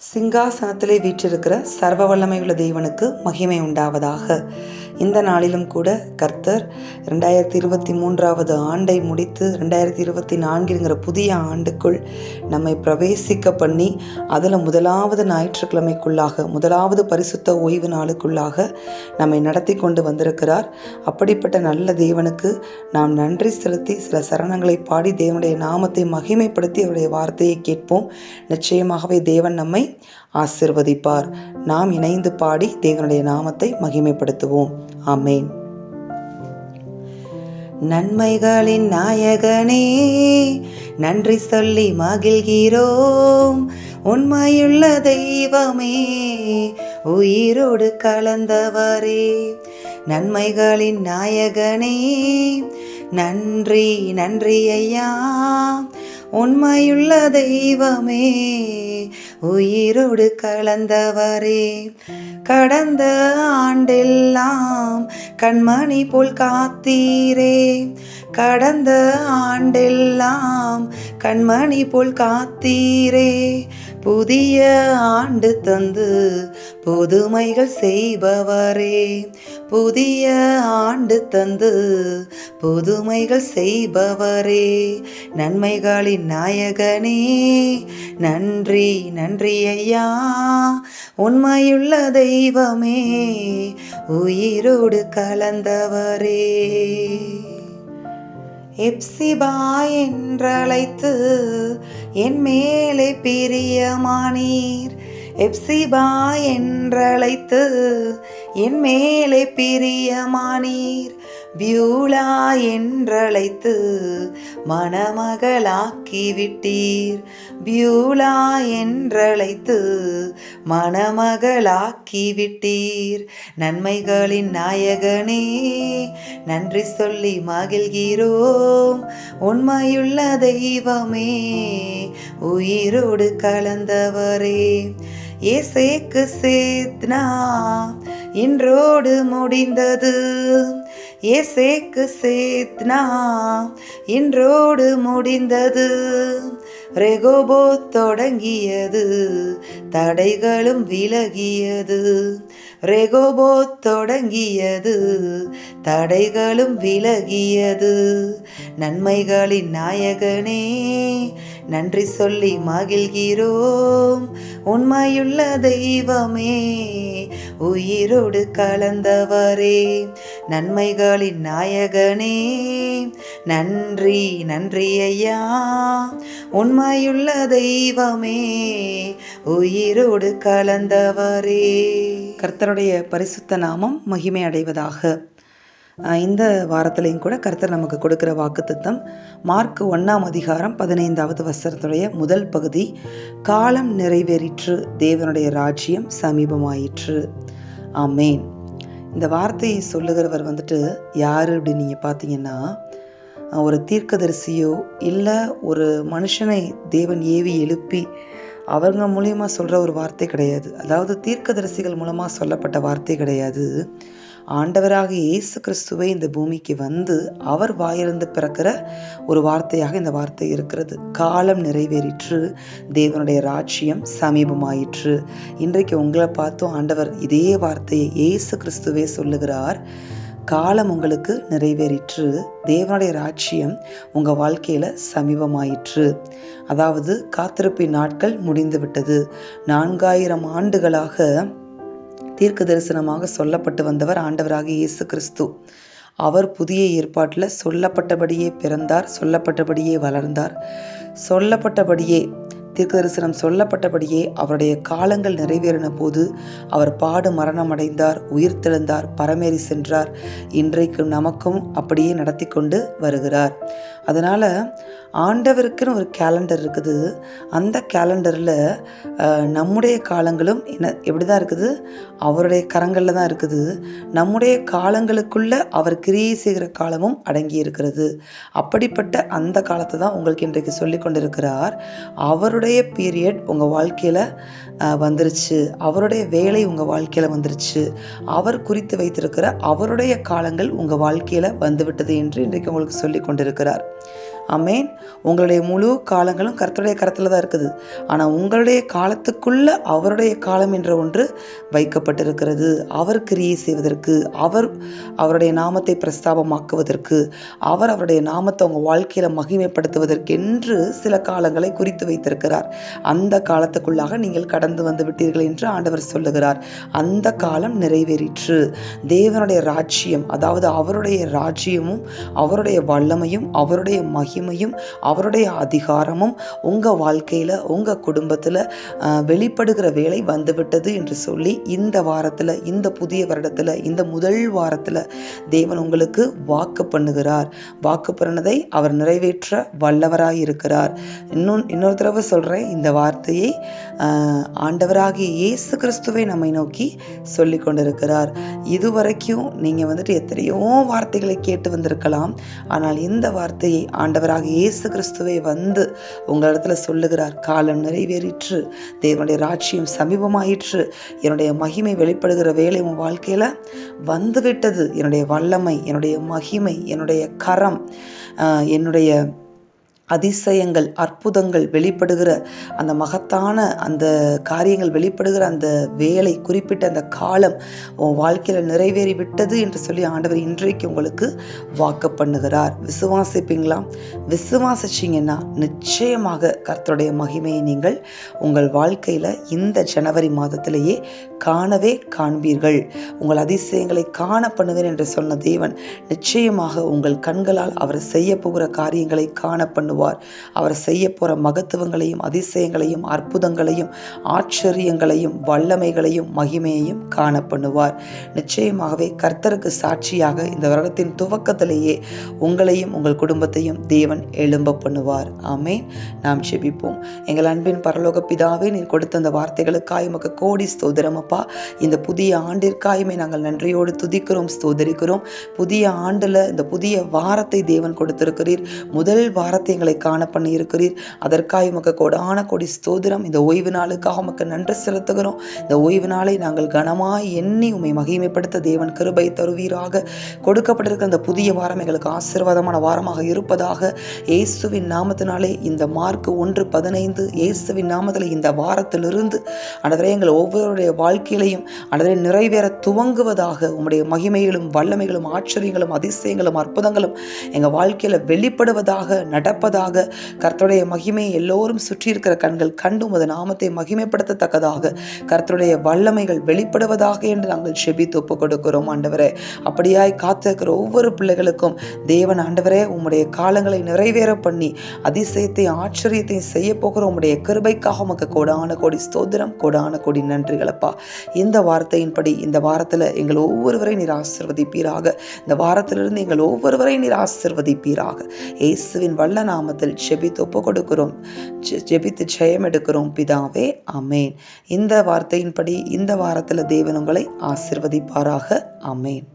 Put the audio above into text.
சிங்காசனத்திலே வீற்றிருக்கிற சர்வ வல்லமையுள்ள தேவனுக்கு மகிமை உண்டாவதாக. இந்த நாளிலும் கூட கர்த்தர் ரெண்டாயிரத்தி இருபத்தி மூன்றாவது ஆண்டை முடித்து ரெண்டாயிரத்தி இருபத்தி நான்குங்கிற புதிய ஆண்டுக்குள் நம்மை பிரவேசிக்க பண்ணி அதில் முதலாவது ஞாயிற்றுக்கிழமைக்குள்ளாக முதலாவது பரிசுத்த ஓய்வு நாளுக்குள்ளாக நம்மை நடத்தி கொண்டு வந்திருக்கிறார். அப்படிப்பட்ட நல்ல தேவனுக்கு நாம் நன்றி செலுத்தி சில சரணங்களை பாடி தேவனுடைய நாமத்தை மகிமைப்படுத்தி அவருடைய வார்த்தையை கேட்போம். நிச்சயமாகவே தேவன் நம்மை ஆசிர்வதிப்பார். நாம் இணைந்து பாடி தேவனுடைய நாமத்தை மகிமைப்படுத்துவோம். அமேன் நன்மைகளின் நாயகனே நன்றி சொல்லி மகிழ்கிறோம். உண்மையுள்ள தெய்வமே உயிரோடு கலந்தவரே. நன்மைகளின் நாயகனே நன்றி நன்றி ஐயா. உண்மையுள்ள தெய்வமே. உயிரோடு கலந்தவரே. கடந்த ஆண்டெல்லாம் கண்மணி போல் காத்தீரே. கடந்த ஆண்டெல்லாம் கண்மணி போல் காத்தீரே. புதிய ஆண்டு தந்து புதுமைகள் செய்பவரே. புதிய ஆண்டு தந்து புதுமைகள் செய்பவரே. நன்மைகளின் நாயகனே நன்றி நன்றி ஐயா. உண்மையுள்ள தெய்வமே உயிரோடு கலந்தவரே. எப்சிபா என்றழைத்து என் மேலே பிரியமானீர் எப்சிபா என்றழைத்து என் மேலே பிரியமானீர் பியூலா என்றழைத்து மணமகளாக்கி விட்டீர் பியூலா என்றழைத்து மணமகளாக்கி விட்டீர் நன்மைகளின் நாயகனே நன்றி சொல்லி மகிழ்கிறோம். உண்மையுள்ள தெய்வமே உயிரோடு கலந்தவரே. ஏசேக்கு சேத்னா இன்றோடு முடிந்தது. ஏசேக்கு சேத்னா இன்றோடு முடிந்தது. ரெகோபோ தொடங்கியது தடைகளும் விலகியது. ரெகோபோ தொடங்கியது தடைகளும் விலகியது. நன்மைகளின் நாயகனே நன்றி சொல்லி மகிழ்கிறோம். உண்மையுள்ள தெய்வமே உயிரோடு கலந்தவரே நன்மைகளின் நாயகனே. நன்றி நன்றி ஐயா. உண்மையுள்ள தெய்வமே உயிரோடு கலந்தவரே. கர்த்தருடைய பரிசுத்த நாமம் மகிமை அடைவதாக இந்த வாரத்திலையும் கூட கர்த்தர் நமக்கு கொடுக்குற வாக்குத்தத்தம். மார்க் ஒன்றாம் அதிகாரம் பதினைந்தாவது வசனத்துடைய முதல் பகுதி காலம் நிறைவேறிற்று தேவனுடைய ராஜ்யம் சமீபமாயிற்று. ஆமேன். இந்த வார்த்தையை சொல்லுகிறவர் வந்துட்டு யார் அப்படின்னு நீங்கள் பார்த்தீங்கன்னா ஒரு தீர்க்கதரிசியோ இல்லை ஒரு மனுஷனை தேவன் ஏவி எழுப்பி அவங்க மூலியமாக சொல்கிற ஒரு வார்த்தை கிடையாது. அதாவது தீர்க்கதரிசிகள் மூலமாக சொல்லப்பட்ட வார்த்தை கிடையாது. ஆண்டவராக இயேசு கிறிஸ்துவை இந்த பூமிக்கு வந்து அவர் வாயிலிருந்து பிறக்கிற ஒரு வார்த்தையாக இந்த வார்த்தை இருக்கிறது. காலம் நிறைவேறிற்று தேவனுடைய ராட்சியம் சமீபமாயிற்று. இன்றைக்கு உங்களை பார்த்தும் ஆண்டவர் இதே வார்த்தையை இயேசு கிறிஸ்துவே சொல்லுகிறார். காலம் உங்களுக்கு நிறைவேறிற்று தேவனுடைய ராட்சியம் உங்கள் வாழ்க்கையில் சமீபமாயிற்று. அதாவது காத்திருப்பின் நாட்கள் முடிந்து விட்டது நான்காயிரம் ஆண்டுகளாக தீர்க்க தரிசனமாக சொல்லப்பட்டு வந்தவர் ஆண்டவராக இயேசு கிறிஸ்து. அவர் புதிய ஏற்பாட்டில் சொல்லப்பட்டபடியே பிறந்தார் சொல்லப்பட்டபடியே வளர்ந்தார். சொல்லப்பட்டபடியே தீர்க்கதரிசனம் சொல்லப்பட்டபடியே அவருடைய காலங்கள் நிறைவேறின போது அவர் பாடு மரணம் அடைந்தார் உயிர் தெழுந்தார் பரமேறி சென்றார். இன்றைக்கு நமக்கும் அப்படியே நடத்தி கொண்டு வருகிறார். அதனால் ஆண்டவருக்குன்னு ஒரு கேலண்டர் இருக்குது. அந்த கேலண்டரில் நம்முடைய காலங்களும் என்ன எப்படி தான் இருக்குது? அவருடைய கரங்களில் தான் இருக்குது. நம்முடைய காலங்களுக்குள்ள அவர் கிரியை செய்கிற காலமும் அடங்கி இருக்கிறது. அப்படிப்பட்ட அந்த காலத்தை தான் உங்களுக்கு இன்றைக்கு சொல்லி கொண்டிருக்கிறார். அவருடைய பீரியட் உங்கள் வாழ்க்கையில் வந்துருச்சு. அவருடைய வேலை உங்கள் வாழ்க்கையில் வந்துருச்சு. அவர் குறித்து வைத்திருக்கிற அவருடைய காலங்கள் உங்கள் வாழ்க்கையில் வந்துவிட்டது என்று இன்றைக்கு உங்களுக்கு சொல்லி கொண்டிருக்கிறார். அமேன் உங்களுடைய முழு காலங்களும் கர்த்தருடைய கரத்தில் தான் இருக்குது. ஆனால் உங்களுடைய காலத்துக்குள்ள அவருடைய காலம் என்ற ஒன்று வைக்கப்பட்டிருக்கிறது. அவர் கிரியை செய்வதற்கு அவர் அவருடைய நாமத்தை பிரஸ்தாபமாக்குவதற்கு அவர் அவருடைய நாமத்தை உங்கள் வாழ்க்கையில் மகிமைப்படுத்துவதற்கு என்று சில காலங்களை குறித்து வைத்திருக்கிறார். அந்த காலத்துக்குள்ளாக நீங்கள் கடந்து வந்து விட்டீர்கள் என்று ஆண்டவர் சொல்லுகிறார். அந்த காலம் நிறைவேறிற்று. தேவனுடைய ராஜ்யம் அதாவது அவருடைய ராஜ்யமும் அவருடைய வல்லமையும் அவருடைய மகி மகிமையும் அவருடைய அதிகாரமும் உங்கள் வாழ்க்கையில் உங்கள் குடும்பத்தில் வெளிப்படுகிற வேலை வந்துவிட்டது என்று சொல்லி இந்த வாரத்தில் இந்த புதிய வருடத்தில் இந்த முதல் வாரத்தில் தேவன் உங்களுக்கு வாக்கு பண்ணுகிறார். வாக்கு பண்ணதை அவர் நிறைவேற்ற வல்லவராக இருக்கிறார். இன்னும் இன்னொரு தடவை சொல்கிறேன் இந்த வார்த்தையை ஆண்டவராகிய இயேசு கிறிஸ்துவை நம்மை நோக்கி சொல்லி கொண்டிருக்கிறார். இதுவரைக்கும் நீங்கள் வந்துட்டு எத்தனையோ வார்த்தைகளை கேட்டு வந்திருக்கலாம். ஆனால் இந்த வார்த்தையை ஆண்டவர் ஆண்டவராக இயேசு கிறிஸ்துவை வந்து உங்களிடத்துல சொல்லுகிறார் காலம் நிறைவேறிற்று தேவனுடைய ராட்சியம் சமீபமாயிற்று என்னுடைய மகிமை வெளிப்படுகிற வேலை உன் வாழ்க்கையில் வந்துவிட்டது. என்னுடைய வல்லமை என்னுடைய மகிமை என்னுடைய கரம் என்னுடைய அதிசயங்கள் அற்புதங்கள் வெளிப்படுகிற அந்த மகத்தான அந்த காரியங்கள் வெளிப்படுகிற அந்த வேலை குறிப்பிட்ட அந்த காலம் உன் வாழ்க்கையில் நிறைவேறி விட்டது என்று சொல்லி ஆண்டவர் இன்றைக்கு உங்களுக்கு வாக்கு பண்ணுகிறார். விசுவாசிப்பீங்களா? விசுவாசிச்சிங்கன்னா நிச்சயமாக கர்த்தருடைய மகிமையை நீங்கள் உங்கள் வாழ்க்கையில் இந்த ஜனவரி மாதத்திலேயே காணவே காண்பீர்கள். உங்கள் அதிசயங்களை காண பண்ணுவேன் என்று சொன்ன தேவன் நிச்சயமாக உங்கள் கண்களால் அவர் செய்ய போகிற காரியங்களை காண பண்ணுவார். பண்ணுவார் அவர் செய்ய போகிற மகத்துவங்களையும் அதிசயங்களையும் அற்புதங்களையும் ஆச்சரியங்களையும் வல்லமைகளையும் மகிமையையும் காண பண்ணுவார். நிச்சயமாகவே கர்த்தருக்கு சாட்சியாக இந்த வருடத்தின் துவக்கத்திலேயே உங்களையும் உங்கள் குடும்பத்தையும் தேவன் எழும்ப பண்ணுவார். ஆமே நாம் செபிப்போம் எங்கள் அன்பின் பரலோக பிதாவே நீர் கொடுத்த அந்த வார்த்தைகளுக்காய் உமக்கு கோடி ஸ்தோதிரம் இந்த புதிய ஆண்டிற்காயுமே நாங்கள் நன்றியோடு துதிக்கிறோம் ஸ்தோதரிக்கிறோம் புதிய ஆண்டில் இந்த புதிய வாரத்தை தேவன் கொடுத்திருக்கிறீர். முதல் வாரத்தை எங்களை எங்களை காண பண்ணி இருக்கிறீர் அதற்காக உமக்கு கொடான கொடி ஸ்தோதிரம் இந்த ஓய்வு நாளுக்காக உமக்கு நன்றி செலுத்துகிறோம். இந்த ஓய்வு நாளை நாங்கள் கனமாய் எண்ணி உண்மை மகிமைப்படுத்த தேவன் கிருபை தருவீராக. கொடுக்கப்பட்டிருக்கிற இந்த புதிய வாரம் எங்களுக்கு ஆசீர்வாதமான வாரமாக இருப்பதாக இயேசுவின் நாமத்தினாலே இந்த மார்க் ஒன்று பதினைந்து இயேசுவின் நாமத்தில் இந்த வாரத்திலிருந்து அன்றவரே எங்கள் ஒவ்வொருடைய வாழ்க்கையிலையும் அன்றவரே நிறைவேற துவங்குவதாக உம்முடைய மகிமைகளும் வல்லமைகளும் ஆச்சரியங்களும் அதிசயங்களும் அற்புதங்களும் எங்கள் வாழ்க்கையில் வெளிப்படுவதாக நடப்பதாக தக்கதாக கர்த்தருடைய மகிமையை எல்லோரும் சுற்றி இருக்கிற கண்கள் கண்டு உமது நாமத்தை மகிமைப்படுத்தத்தக்கதாக. கர்த்தருடைய வல்லமைகள் வெளிப்படுவதாக என்று நாங்கள் செபித்து ஒப்பு கொடுக்கிறோம் ஆண்டவரே அப்படியாய் காத்திருக்கிற ஒவ்வொரு பிள்ளைகளுக்கும் தேவன் ஆண்டவரே உம்முடைய காலங்களை நிறைவேற பண்ணி அதிசயத்தை ஆச்சரியத்தையும் செய்ய போகிற உம்முடைய கிருபைக்காக உமக்கு கோடான கோடி ஸ்தோத்திரம் கோடான கோடி நன்றிகளப்பா. இந்த வார்த்தையின்படி இந்த வாரத்தில் எங்கள் ஒவ்வொருவரை நீர் ஆசிர்வதிப்பீராக. இந்த வாரத்திலிருந்து எங்கள் ஒவ்வொருவரை நீர் ஆசிர்வதிப்பீராக. இயேசுவின் வல்ல நாம நாமத்தில் ஜெபித்து ஒப்பு கொடுக்கிறோம் ஜெபித்து ஜெயம் எடுக்கிறோம். பிதாவே அமேன் இந்த வார்த்தையின்படி இந்த வாரத்தில் தேவன் உங்களை ஆசிர்வதிப்பாராக. அமேன்